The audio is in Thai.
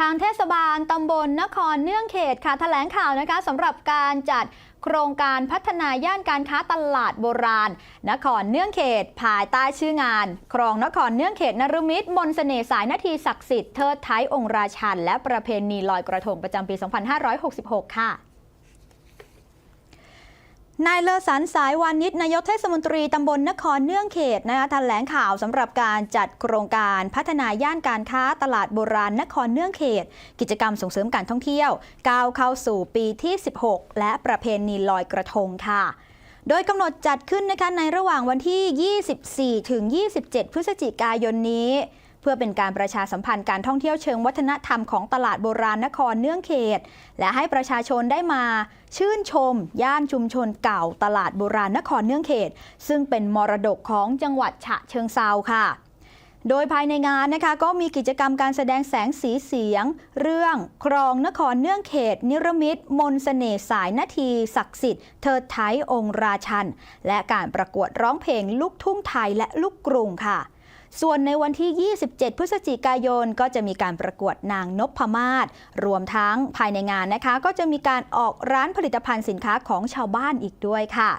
ทางเทศบาลตำบลนครเนื่องเขตค่ะแถลงข่าวนะคะสำหรับการจัดโครงการพัฒนาย่านการค้าตลาดโบราณ นครเนื่องเขต ภายใต้ชื่องาน ครองนครเนื่องเขตนรมิตรมนสเสน่สายนาทีศักดิ์สิทธิ์เทิดไทยองค์ราชัน และประเพณีลอยกระทงประจำปี 2566 ค่ะ นายเลอสันสายวานิชนายกเทศมนตรีตำบลนครเนื่องเขตนะคะแถลงข่าวสำหรับการจัดโครงการพัฒนาย่านการค้าตลาดโบราณนครเนื่องเขต กิจกรรมส่งเสริมการท่องเที่ยวก้าวเข้าสู่ปีที่ 16 และประเพณีลอยกระทงค่ะโดยกำหนดจัดขึ้นนะคะในระหว่างวันที่ 24 ถึง 27 พฤศจิกายนนี้ เพื่อเป็นการประชาสัมพันธ์การท่องเที่ยวเชิงวัฒนธรรมของตลาดโบราณนครเนื่องเขต และให้ประชาชนได้มาชื่นชม ย่านชุมชนเก่าตลาดโบราณนครเนื่องเขต ซึ่งเป็นมรดกของจังหวัดฉะเชิงเซาค่ะโดยภายในงานนะคะก็มีกิจกรรมการแสดงแสงสีเสียง เรื่องครองนครเนื่องเขต นิรมิตมนต์เสน่สายนาที ศักดิ์สิทธิ์เทิดไทยองค์ราชัน และการประกวดร้องเพลงลูกทุ่งไทยและลูกกรุงค่ะ ส่วนในวันที่ 27 พฤศจิกายนก็จะมีการประกวดนางนพมาศรวมทั้งภายในงานนะคะ ก็จะมีการออกร้านผลิตภัณฑ์สินค้าของชาวบ้านอีกด้วยค่ะ